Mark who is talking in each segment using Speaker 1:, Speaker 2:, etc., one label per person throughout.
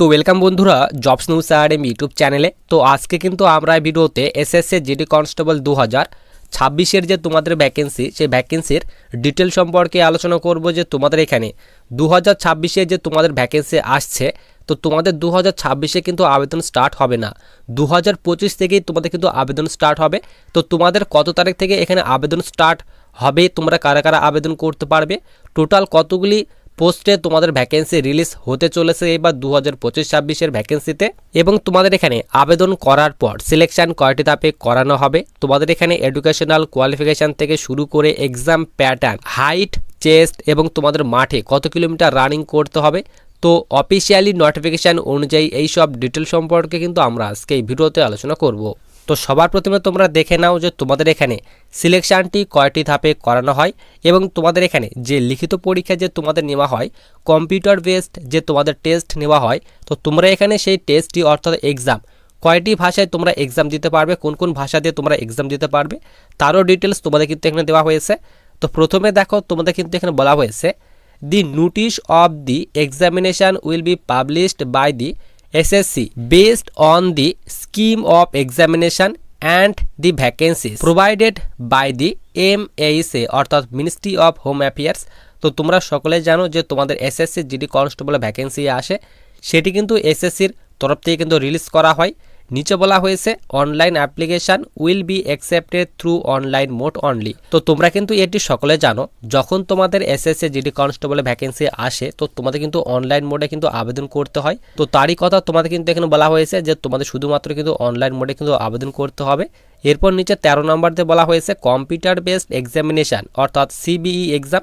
Speaker 1: তো ওয়েলকাম বন্ধুরা jobs news M YouTube চ্যানেলে তো আজকে কিন্তু আমরা এই ভিডিওতে এসএসসি জিডি কনস্টেবল দু হাজার ছাব্বিশের যে তোমাদের ভ্যাকেন্সি সেই ভ্যাকেন্সির ডিটেল সম্পর্কে আলোচনা করব যে তোমাদের এখানে দু হাজার ছাব্বিশে যে তোমাদের ভ্যাকেন্সি আসছে, তো তোমাদের দু হাজার ছাব্বিশে কিন্তু আবেদন স্টার্ট হবে না। দু হাজার পঁচিশ থেকেই তোমাদের কিন্তু আবেদন স্টার্ট হবে। তো তোমাদের কত তারিখ থেকে এখানে আবেদন স্টার্ট হবে, তোমরা কারা কারা আবেদন করতে পারবে? টোটাল কতগুলি পোস্টে তোমাদের ভ্যাকেন্সি রিলিজ হতে চলেছে এবার দু হাজার পঁচিশ ছাব্বিশের ভ্যাকেন্সিতে এবং তোমাদের এখানে আবেদন করার পর সিলেকশন কয়টি ধাপে করানো হবে? তোমাদের এখানে এডুকেশনাল কোয়ালিফিকেশান থেকে শুরু করে এক্সাম প্যাটার্ন হাইট চেস্ট এবং তোমাদের মাঠে কত কিলোমিটার রানিং করতে হবে? তো অফিসিয়ালি নোটিফিকেশান অনুযায়ী এই সব ডিটেল সম্পর্কে কিন্তু আমরা আজকে এই ভিডিওতে আলোচনা করব। তো সবার প্রথমে তোমরা দেখে নাও যে তোমাদের এখানে সিলেকশানটি কয়টি ধাপে করানো হয় এবং তোমাদের এখানে যে লিখিত পরীক্ষা যে তোমাদের নেওয়া হয়, কম্পিউটার বেসড যে তোমাদের টেস্ট নেওয়া হয়, তো তোমরা এখানে সেই টেস্টটি অর্থাৎ এক্সাম, কয়টি ভাষায় তোমরা এক্সাম দিতে পারবে, কোন কোন ভাষা দিয়ে তোমরা এক্সাম দিতে পারবে, তারও ডিটেলস তোমাদের কিন্তু এখানে দেওয়া হয়েছে। তো প্রথমে দেখো তোমাদের কিন্তু এখানে বলা হয়েছে, the notice of the examination will be published by the SSC based on the scheme of examination and the vacancies provided by the MASA অর্থাৎ মিনিস্ট্রি অফ হোম অ্যাফেয়ার্স তো তোমরা সকলে জানো যে তোমাদের এসএসসির যেটি কনস্টেবল ভ্যাকেন্সি আসে, সেটি কিন্তু এসএসসির তরফ থেকে কিন্তু রিলিজ করা হয়। নিচে বলা হয়েছে online application will be accepted through online mode only তো তোমরা কিন্তু এটি সকলে জানো, যখন তোমাদের এসএসসি জিডি কনস্টেবলের ভ্যাকেন্সি আসে, তো তোমাদের কিন্তু অনলাইন মোডে কিন্তু আবেদন করতে হয়। তো তারই কথা তোমাদের কিন্তু এখানে বলা হয়েছে যে তোমাদের শুধুমাত্র কিন্তু অনলাইন মোডে কিন্তু আবেদন করতে হবে। এরপর নিচে তেরো নম্বর দিয়ে বলা হয়েছে কম্পিউটার বেসড এক্সামিনেশান অর্থাৎ CBE exam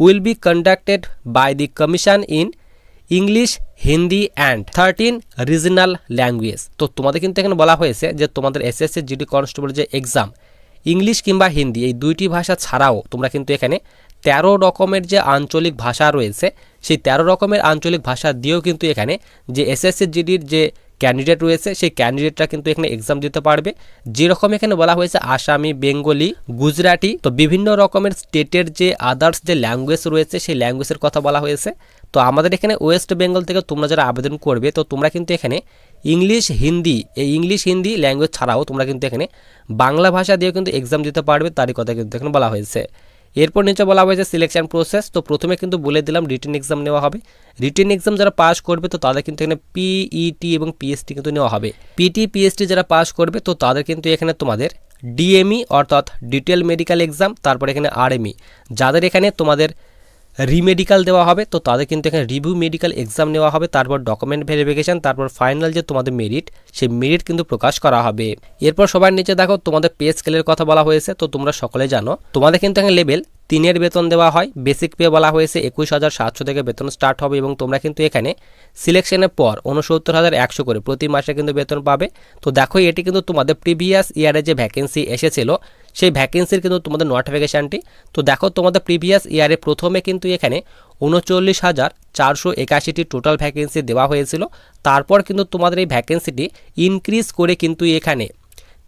Speaker 1: will be conducted by the commission in English Hindi and thirteen regional language তো তোমাদের কিন্তু এখানে বলা হয়েছে যে তোমাদের এসএসসি জিডি কনস্টেবল যে এক্সাম ইংলিশ কিংবা হিন্দি, এই দুইটি ভাষা ছাড়াও তোমরা কিন্তু এখানে তেরো রকমের যে আঞ্চলিক ভাষা রয়েছে, সেই তেরো রকমের আঞ্চলিক ভাষা দিয়েও কিন্তু এখানে যে এসএসসি জিডির যে ক্যান্ডিডেট রয়েছে, সেই ক্যান্ডিডেটরা কিন্তু এখানে এক্সাম দিতে পারবে। যেরকম এখানে বলা হয়েছে আসামি, বেঙ্গলি, গুজরাটি, তো বিভিন্ন রকমের স্টেটের যে আদার্স যে ল্যাঙ্গুয়েজ রয়েছে, সেই ল্যাঙ্গুয়েজের কথা বলা হয়েছে। তো আমাদের এখানে ওয়েস্ট বেঙ্গল থেকে তোমরা যারা আবেদন করবে, তো তোমরা কিন্তু এখানে ইংলিশ হিন্দি এই ইংলিশ হিন্দি ল্যাঙ্গুয়েজ ছাড়াও তোমরা কিন্তু এখানে বাংলা ভাষা দিয়েও কিন্তু এক্সাম দিতে পারবে, তারই কথা কিন্তু এখানে বলা হয়েছে। এরপর নিচে বলা হয়েছে সিলেকশন প্রসেস তো প্রথমে কিন্তু বলে দিলাম রিটেন এক্সাম নেওয়া হবে। রিটেন এক্সাম যারা পাস করবে, তো তাদের কিন্তু এখানে পিইটি এবং পিএসটি কিন্তু নেওয়া হবে। পিটি পিএসটি যারা পাস করবে, তো তাদের কিন্তু এখানে তোমাদের ডিএমই অর্থাৎ ডিটেল মেডিকেল এক্সাম তারপর এখানে আরএমই যাদের এখানে তোমাদের রিমেডিকেল দেওয়া হবে, তো তাদের কিন্তু এখানে রিভিউ মেডিকেল এক্সাম নেওয়া হবে, তারপর ডকুমেন্ট ভেরিফিকেশান তারপর ফাইনাল যে তোমাদের মেরিট সেই মেরিট কিন্তু প্রকাশ করা হবে। এরপর সবার নিচে দেখো, তোমাদের পে স্কেলের কথা বলা হয়েছে, তো তোমরা সকলে জানো, তোমাদের কিন্তু এখানে লেভেল তিনের বেতন দেওয়া হয় বেসিক পে বলা হয়েছে, একুশ হাজার সাতশো থেকে বেতন স্টার্ট হবে, এবং তোমরা কিন্তু এখানে সিলেকশনের পর উনসত্তর হাজার একশো করে প্রতি মাসে কিন্তু বেতন পাবে। তো দেখো, এটি কিন্তু তোমাদের প্রিভিয়াস ইয়ারে যে ভ্যাকেন্সি এসেছিল সেই ভ্যাকেন্সির কিন্তু তোমাদের নোটিফিকেশানটি তো দেখো তোমাদের প্রিভিয়াস ইয়ারে প্রথমে কিন্তু এখানে উনচল্লিশ হাজার চারশো একাশিটি টোটাল ভ্যাকেন্সি দেওয়া হয়েছিল। তারপর কিন্তু তোমাদের এই ভ্যাকেন্সিটি ইনক্রিজ করে কিন্তু এখানে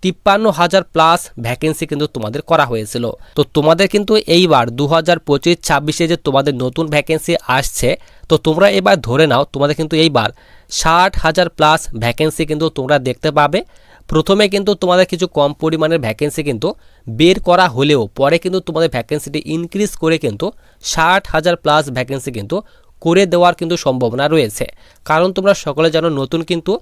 Speaker 1: তিপ্পান্ন হাজার প্লাস ভ্যাকেন্সি কিন্তু তোমাদের করা হয়েছিল। তো তোমাদের কিন্তু এইবার দু হাজার পঁচিশ ছাব্বিশে যে তোমাদের নতুন ভ্যাকেন্সি আসছে, তো তোমরা এবার ধরে নাও তোমাদের কিন্তু এইবার ষাট হাজার প্লাস ভ্যাকেন্সি কিন্তু তোমরা দেখতে পাবে। প্রথমে কিন্তু তোমাদের কিছু কম পরিমাণের ভ্যাকেন্সি কিন্তু বের করা হলেও পরে কিন্তু তোমাদের ভ্যাকেন্সিটি ইনক্রিজ করে কিন্তু ষাট হাজার প্লাস ভ্যাকেন্সি কিন্তু করে দেওয়ার কিন্তু সম্ভাবনা রয়েছে। কারণ তোমরা সকলে জানো নতুন কিন্তু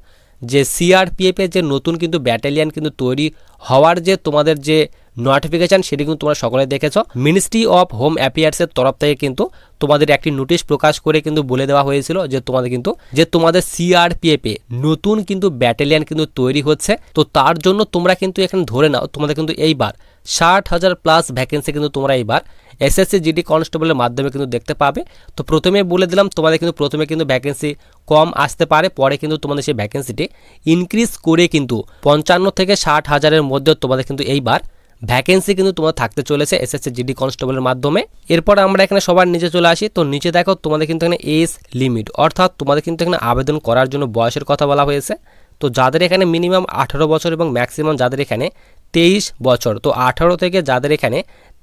Speaker 1: যে সিআরপিএফের যে নতুন কিন্তু ব্যাটালিয়ান কিন্তু তৈরি হওয়ার যে তোমাদের যে নোটিফিকেশান সেটি কিন্তু তোমরা সকলে দেখেছ। মিনিস্ট্রি অফ হোম অ্যাফেয়ার্সের তরফ থেকে কিন্তু তোমাদের একটি নোটিশ প্রকাশ করে কিন্তু বলে দেওয়া হয়েছিল যে তোমাদের কিন্তু, যে তোমাদের সিআরপিএফে নতুন কিন্তু ব্যাটালিয়ান কিন্তু তৈরি হচ্ছে। তো তার জন্য তোমরা কিন্তু এখানে ধরে নাও, তোমাদের কিন্তু এইবার ষাট হাজার প্লাস ভ্যাকেন্সি কিন্তু তোমরা এইবার এসএসসি জিডি কনস্টেবলের মাধ্যমে কিন্তু দেখতে পাবে। তো প্রথমে বলে দিলাম, তোমাদের কিন্তু প্রথমে কিন্তু ভ্যাকেন্সি কম আসতে পারে, পরে কিন্তু তোমাদের সেই ভ্যাকেন্সিটি ইনক্রিজ করে কিন্তু পঞ্চান্ন থেকে ষাট হাজারের মধ্যে তোমাদের কিন্তু এইবার ভ্যাকেন্সি কিন্তু তোমার থাকতে চলেছে এসএসসি জিডি কনস্টেবলের মাধ্যমে। এরপর আমরা এখানে সবার নিচে চলে আসি। তো নিচে দেখো, তোমাদের কিন্তু এখানে এজ লিমিট অর্থাৎ তোমাদের কিন্তু এখানে আবেদন করার জন্য বয়সের কথা বলা হয়েছে। তো যাদের এখানে মিনিমাম আঠারো বছর এবং ম্যাক্সিমাম যাদের এখানে তেইশ বছর, তো আঠারো থেকে যাদের এখানে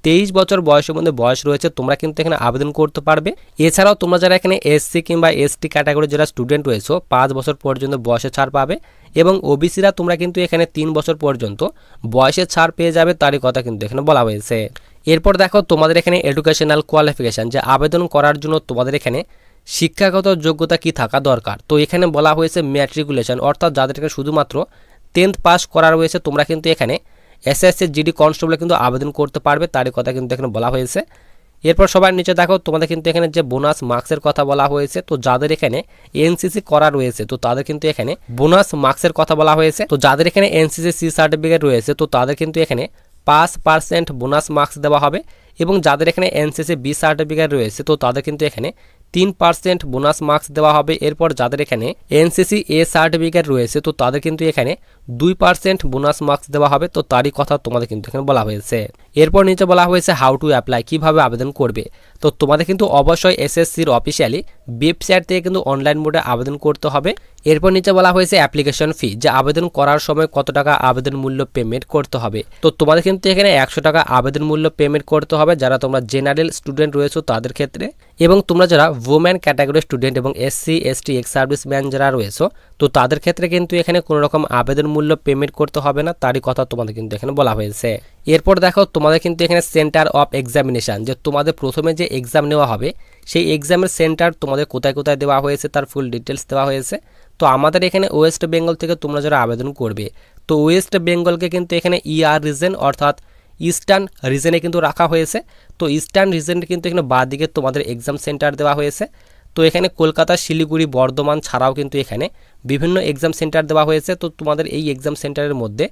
Speaker 1: তেইশ বছর বয়সের মধ্যে বয়স রয়েছে, তোমরা কিন্তু এখানে আবেদন করতে পারবে। এছাড়াও তোমরা যারা এখানে এসসি কিংবা এসটি ক্যাটাগরি যারা স্টুডেন্ট রয়েছে, পাঁচ বছর পর্যন্ত বয়সে ছাড় পাবে এবং ওবিসিরা তোমরা কিন্তু এখানে তিন বছর পর্যন্ত বয়সের ছাড় পেয়ে যাবে তারই কথা কিন্তু এখানে বলা হয়েছে। এরপর দেখো তোমাদের এখানে এডুকেশনাল কোয়ালিফিকেশান যে আবেদন করার জন্য তোমাদের এখানে শিক্ষাগত যোগ্যতা কি থাকা দরকার? তো এখানে বলা হয়েছে ম্যাট্রিকুলেশন অর্থাৎ যাদেরকে শুধুমাত্র টেন্থ পাস করা রয়েছে, তোমরা কিন্তু এখানে এসএসসি জিডি কনস্টেবলে কিন্তু আবেদন করতে পারবে, তারই কথা কিন্তু এখানে বলা হয়েছে। এরপর সবার নিচে দেখো, তোমাদের কিন্তু এখানে যে বোনাস মার্কসের কথা বলা হয়েছে, তো যাদের এখানে এনসিসি করা রয়েছে, তো তাদের কিন্তু এখানে বোনাস মার্কসের কথা বলা হয়েছে। তো যাদের এখানে এনসিসি সি সার্টিফিকেট রয়েছে, তো তাদের কিন্তু এখানে পাঁচ পার্সেন্ট বোনাস মার্কস দেওয়া হবে এবং যাদের এখানে এনসিসি বি সার্টিফিকেট রয়েছে, তো তাদের কিন্তু এখানে তিন পার্সেন্ট বোনাস মার্কস দেওয়া হবে। এরপর যাদের এখানে এনসিসি এ সার্টিফিকেট রয়েছে, তো তাদের কিন্তু এখানে দুই পার্সেন্ট বোনাস মার্কস দেওয়া হবে। তো তারই কথা তোমাদের কিন্তু এখানে বলা হয়েছে। এরপর নিচে বলা হয়েছে হাউ টু অ্যাপ্লাই কীভাবে আবেদন করবে। তো তোমাদের কিন্তু অবশ্যই এসএসসির অফিসিয়ালি ওয়েবসাইট থেকে কিন্তু অনলাইন মোডে আবেদন করতে হবে। এরপর নিচে বলা হয়েছে অ্যাপ্লিকেশন ফি যে আবেদন করার সময় কত টাকা আবেদন মূল্য পেমেন্ট করতে হবে। তো তোমাদের কিন্তু এখানে একশো টাকা আবেদন মূল্য পেমেন্ট করতে হবে, যারা তোমরা জেনারেল স্টুডেন্ট রয়েছো তাদের ক্ষেত্রে। এবং তোমরা যারা ওমেন ক্যাটাগরি স্টুডেন্ট এবং SC ST ex service serviceman যারা রয়েছো তো তাদের ক্ষেত্রে কিন্তু এখানে কোনো রকম আবেদন মূল্য পেমেন্ট করতে হবে না, তারই কথা তোমাদের কিন্তু এখানে বলা হয়েছে। এরপর দেখো, তোমাদের কিন্তু এখানে সেন্টার অফ এক্সামিনেশান যে তোমাদের প্রথমে যে এক্সাম নেওয়া হবে, সেই এক্সামের সেন্টার তোমাদের কোথায় কোথায় দেওয়া হয়েছে, তার ফুল ডিটেলস দেওয়া হয়েছে। তো আমাদের এখানে ওয়েস্ট বেঙ্গল থেকে তোমরা যারা আবেদন করবে, তো ওয়েস্ট বেঙ্গলকে কিন্তু এখানে ইআর রিজন অর্থাৎ ইস্টার্ন রিজনে কিন্তু রাখা হয়েছে। তো ইস্টার্ন রিজনে কিন্তু এখানে বাদিকে তোমাদের এক্সাম সেন্টার দেওয়া হয়েছে। তো এখানে কলকাতা, শিলিগুড়ি, বর্ধমান ছাড়াও কিন্তু এখানে বিভিন্ন এক্সাম সেন্টার দেওয়া হয়েছে। তো তোমাদের এই এক্সাম সেন্টারের মধ্যে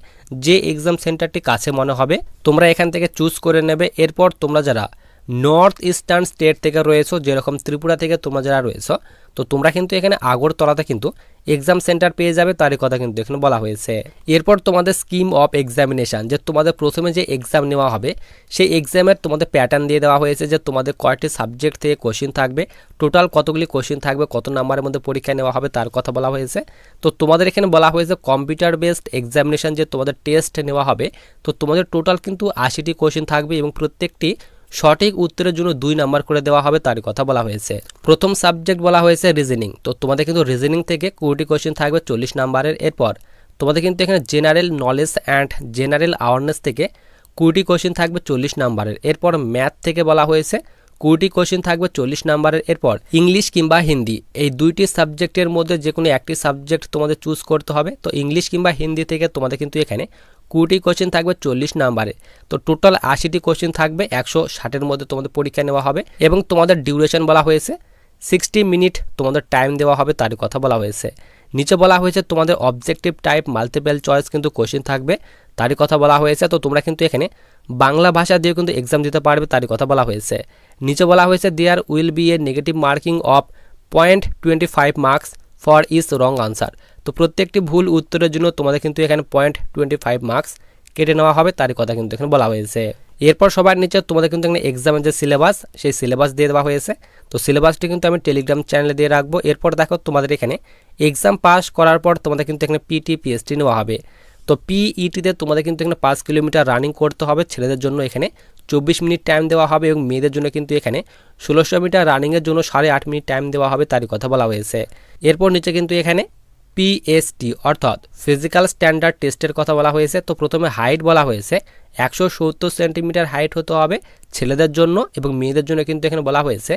Speaker 1: যে এক্সাম সেন্টারটি কাছে মনে হবে, তোমরা এখান থেকে চুজ করে নেবে। এরপর তোমরা যারা নর্থ ইস্টার্ন স্টেট থেকে রয়েছো, যেরকম ত্রিপুরা থেকে তোমরা যারা রয়েছো, তো তোমরা কিন্তু এখানে আগরতলাতে কিন্তু এক্সাম সেন্টার পেয়ে যাবে, তারই কথা কিন্তু এখানে বলা হয়েছে। এরপর তোমাদের স্কিম অফ এক্সামিনেশান যে তোমাদের প্রথমে যে এক্সাম নেওয়া হবে, সেই এক্সামের তোমাদের প্যাটার্ন দিয়ে দেওয়া হয়েছে যে তোমাদের কয়টি সাবজেক্ট থেকে কোশ্চিন থাকবে টোটাল কতগুলি কোশ্চিন থাকবে, কত নাম্বারের মধ্যে পরীক্ষা নেওয়া হবে, তার কথা বলা হয়েছে। তো তোমাদের এখানে বলা হয়েছে কম্পিউটার বেসড এক্সামিনেশান যে তোমাদের টেস্ট নেওয়া হবে, তো তোমাদের টোটাল কিন্তু আশিটি কোশ্চিন থাকবে এবং প্রত্যেকটি সঠিক উত্তরের জন্য দুই নাম্বার করে দেওয়া হবে, তারই কথা বলা হয়েছে। প্রথম সাবজেক্ট বলা হয়েছে রিজনিং তো তোমাদের কিন্তু রিজনিং থেকে কুড়িটি কোয়েশ্চেন থাকবে চল্লিশ নাম্বারের এরপর। তোমাদের কিন্তু এখানে general knowledge and general awareness থেকে কুড়িটি কোয়েশ্চেন থাকবে চল্লিশ নাম্বারের। এরপর ম্যাথ থেকে বলা হয়েছে, কুড়িটি কোশ্চেন থাকবে চল্লিশ নাম্বারের এরপর ইংলিশ কিংবা হিন্দি। এই দুইটি সাবজেক্টের মধ্যে যে কোনো একটি সাবজেক্ট তোমাদের চুজ করতে হবে। তো ইংলিশ কিংবা হিন্দি থেকে তোমাদের কিন্তু এখানে কুড়িটি কোশ্চেন থাকবে চল্লিশ নাম্বারে তো টোটাল আশিটি কোশ্চেন থাকবে একশো ষাটের মধ্যে তোমাদের পরীক্ষা নেওয়া হবে এবং তোমাদের ডিউরেশন বলা হয়েছে সিক্সটি মিনিট তোমাদের টাইম দেওয়া হবে তারই কথা বলা হয়েছে। নিচে বলা হয়েছে তোমাদের অবজেক্টিভ টাইপ মাল্টিপল চয়েস কিন্তু কোশ্চেন থাকবে তারই কথা বলা হয়েছে। তো তোমরা কিন্তু এখানে বাংলা ভাষা দিয়ে কিন্তু এক্সাম দিতে পারবে তারই কথা বলা হয়েছে। নিচে বলা হয়েছে there will be a negative marking of point twenty five marks for is wrong answer তো প্রত্যেকটি ভুল উত্তরের জন্য তোমাদের কিন্তু এখানে পয়েন্ট টোয়েন্টি ফাইভ মার্কস কেটে নেওয়া হবে, তারই কথা কিন্তু এখানে বলা হয়েছে। এরপর সবার নিচে তোমাদের কিন্তু এখানে এক্সামের যে সিলেবাস সেই সিলেবাস দিয়ে দেওয়া হয়েছে। তো সিলেবাসটি কিন্তু আমি টেলিগ্রাম চ্যানেলে দিয়ে রাখব। এরপর দেখো তোমাদের এখানে এক্সাম পাস করার পর তোমাদের কিন্তু এখানে পিটি পিএসটি নেওয়া হবে। তো পিইটিতে তোমাদের কিন্তু এখানে পাঁচ কিলোমিটার রানিং করতে হবে। ছেলেদের জন্য এখানে চব্বিশ মিনিট টাইম দেওয়া হবে এবং মেয়েদের জন্য কিন্তু এখানে ষোলোশো মিটার রানিংয়ের জন্য সাড়ে আট মিনিট টাইম দেওয়া হবে, তারই কথা বলা হয়েছে। এরপর নিচে কিন্তু এখানে পিএসটি অর্থাৎ ফিজিক্যাল স্ট্যান্ডার্ড টেস্টের কথা বলা হয়েছে। তো প্রথমে হাইট বলা হয়েছে, একশো সত্তর সেন্টিমিটার হাইট হতে হবে ছেলেদের জন্য এবং মেয়েদের জন্য কিন্তু এখানে বলা হয়েছে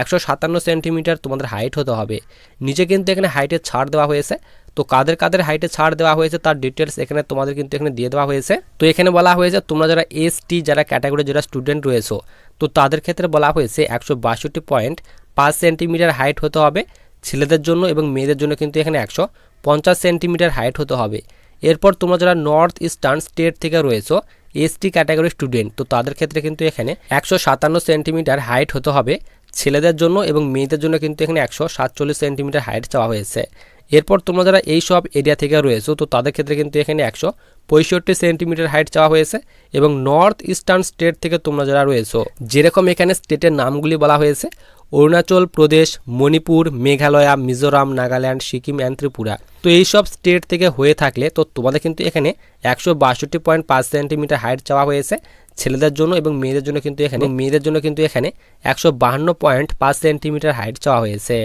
Speaker 1: একশো সাতান্ন সেন্টিমিটার তোমাদের হাইট হতে হবে। নিচে কিন্তু এখানে হাইটের ছাড় দেওয়া হয়েছে। তো কাদের কাদের হাইটে ছাড় দেওয়া হয়েছে তার ডিটেলস এখানে তোমাদের কিন্তু এখানে দিয়ে দেওয়া হয়েছে। তো এখানে বলা হয়েছে তোমরা যারা এসটি যারা ক্যাটাগরি যারা স্টুডেন্ট রয়েছো, তো তাদের ক্ষেত্রে বলা হয়েছে একশো বাষট্টি পয়েন্ট পাঁচ সেন্টিমিটার হাইট হতে হবে। ছেলেদের জন্য এবং মেয়েদের জন্য কিন্তু এখানে একশো পঞ্চাশ সেন্টিমিটার হাইট হতে হবে। এরপর তোমরা যারা নর্থ ইস্টার্ন স্টেট থেকে রয়েছো, এসটি ক্যাটাগরি স্টুডেন্ট, তো তাদের ক্ষেত্রে কিন্তু এখানে একশো সাতান্ন সেন্টিমিটার হাইট হতে হবে। ছেলেদের জন্য এবং মেয়েদের জন্য কিন্তু এখানে একশো সাতচল্লিশ সেন্টিমিটার হাইট চাওয়া হয়েছে। এরপর তোমরা যারা এই সব এরিয়া থেকে রয়েছো, তো তাদের ক্ষেত্রে কিন্তু এখানে একশো পঁয়ষট্টি সেন্টিমিটার হাইট চাওয়া হয়েছে এবং নর্থ ইস্টার্ন স্টেট থেকে তোমরা যারা রয়েছো, যেরকম এখানে স্টেটের নামগুলি বলা হয়েছে অরুণাচল প্রদেশ, মণিপুর, মেঘালয়া, মিজোরাম, নাগাল্যান্ড, সিকিম অ্যান্ড ত্রিপুরা। তো এই সব স্টেট থেকে হয়ে থাকলে তো তোমাদের কিন্তু এখানে একশো বাষট্টি পয়েন্ট পাঁচ সেন্টিমিটার হাইট চাওয়া হয়েছে ছেলেদের জন্য এবং মেয়েদের জন্য কিন্তু এখানে, মেয়েদের জন্য কিন্তু এখানে একশো বাহান্ন পয়েন্ট পাঁচ সেন্টিমিটার হাইট চাওয়া হয়েছে।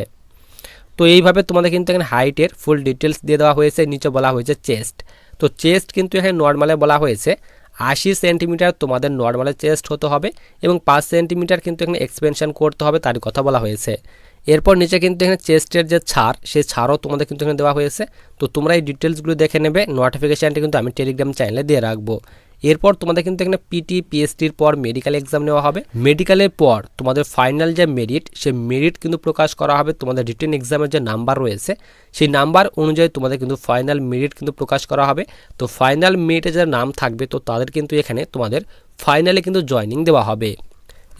Speaker 1: তো এইভাবে তোমাদের কিন্তু এখানে হাইটের ফুল ডিটেলস দিয়ে দেওয়া হয়েছে, নিচে বলা হয়েছে চেস্ট তো চেস্ট কিন্তু এখানে নর্মালে বলা হয়েছে আশি সেন্টিমিটার তোমাদের নর্মাল চেস্ট হতে হবে এবং পাঁচ সেন্টিমিটার কিন্তু এখানে এক্সপেনশন করতে হবে, তার কথা বলা হয়েছে। এরপর নিচে কিন্তু এখানে চেস্টের যে ছাড়, সেই ছাড়ও তোমাদের কিন্তু এখানে দেওয়া হয়েছে। তো তোমরা এই ডিটেলসগুলো দেখে নেবে নোটিফিকেশানটি কিন্তু আমি টেলিগ্রাম চ্যানেলে দিয়ে রাখব। এরপর তোমাদের কিন্তু এখানে পিটি পিএসটির পর মেডিকেল এক্সাম নেওয়া হবে। মেডিকেলের পর তোমাদের ফাইনাল যে মেরিট সেই মেরিট কিন্তু প্রকাশ করা হবে। তোমাদের রিটেন এক্সামের যে নাম্বার রয়েছে, সেই নাম্বার অনুযায়ী তোমাদের কিন্তু ফাইনাল মেরিট কিন্তু প্রকাশ করা হবে। তো ফাইনাল মেরিটে যার নাম থাকবে, তো তাদের কিন্তু এখানে তোমাদের ফাইনালে কিন্তু জয়নিং দেওয়া হবে।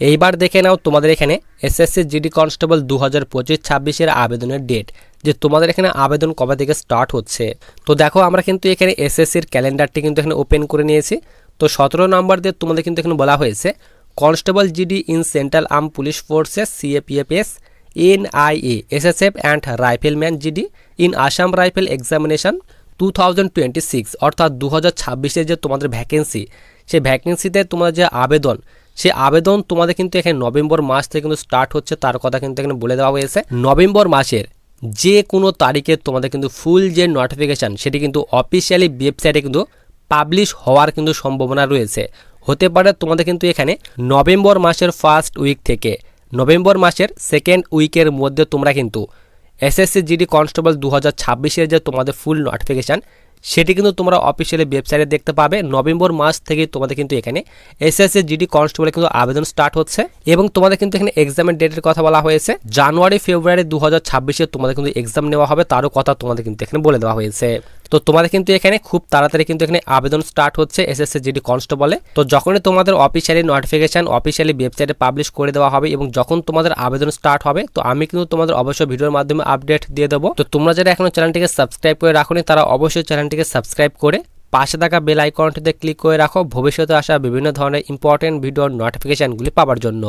Speaker 1: এইবার দেখে নাও তোমাদের এখানে এসএসসি জিডি কনস্টেবল দু হাজার পঁচিশ ছাব্বিশের আবেদনের ডেট যে তোমাদের এখানে আবেদন কবে থেকে স্টার্ট হচ্ছে। তো দেখো, আমরা কিন্তু এখানে এসএসসির ক্যালেন্ডারটি কিন্তু এখানে ওপেন করে নিয়েছি। তো সতেরো নম্বর দিয়ে তোমাদের কিন্তু এখানে বলা হয়েছে constable GD in central arm police forces CAPFs NIA SSF and rifleman GD in Assam rifle examination two thousand twenty six অর্থাৎ দু হাজার ছাব্বিশের যে তোমাদের ভ্যাকেন্সি সেই ভ্যাকেন্সিতে তোমাদের যে আবেদন, সেই আবেদন তোমাদের কিন্তু এখানে নভেম্বর মাস থেকে কিন্তু স্টার্ট হচ্ছে, তার কথা কিন্তু এখানে বলে দেওয়া হয়েছে। নভেম্বর মাসের যে কোনো তারিখে তোমাদের কিন্তু ফুল যে নোটিফিকেশান সেটি কিন্তু অফিসিয়ালি ওয়েবসাইটে কিন্তু পাবলিশ হওয়ার কিন্তু সম্ভাবনা রয়েছে। হতে পারে তোমাদের কিন্তু এখানে নভেম্বর মাসের ফার্স্ট উইক থেকে, নভেম্বর মাসের সেকেন্ড উইকের মধ্যে তোমরা কিন্তু এসএসসি জিডি কনস্টেবল দু হাজার যে তোমাদের ফুল নোটিফিকেশান সেটি কিন্তু তোমরা অফিসিয়ালি ওয়েবসাইটে দেখতে পাবে। নভেম্বর মাস থেকে তোমাদের কিন্তু এখানে এসএসসি জিডি কনস্টেবলে কিন্তু আবেদন স্টার্ট হচ্ছে এবং তোমাদের কিন্তু এখানে এক্সামের ডেটের কথা বলা হয়েছে। জানুয়ারি, ফেব্রুয়ারি দু হাজার তোমাদের কিন্তু এক্সাম নেওয়া হবে, তারও কথা তোমাদের কিন্তু এখানে বলে দেওয়া হয়েছে। তো তোমাদের কিন্তু এখানে খুব তাড়াতাড়ি কিন্তু এখানে আবেদন স্টার্ট হচ্ছে এস এসএসসি জিডি কনস্টেবলে তো যখনই তোমাদের অফিসিয়ালি নোটিফিকেশন অফিসিয়ালি ওয়েবসাইটে পাবলিশ করে দেওয়া হবে এবং যখন তোমাদের আবেদন স্টার্ট হবে, তো আমি কিন্তু তোমাদের অবশ্যই ভিডিওর মাধ্যমে আপডেট দিয়ে দেবো। তো তোমরা যারা এখনও চ্যানেলটিকে সাবস্ক্রাইব করে রাখোনি, তারা অবশ্যই চ্যানেলটিকে সাবস্ক্রাইব করে পাশে থাকা বেল আইকনটিতে ক্লিক করে রাখো। ভবিষ্যতে আসা বিভিন্ন ধরনের ইম্পর্টেন্ট ভিডিওর নোটিফিকেশনগুলি পাওয়ার জন্য।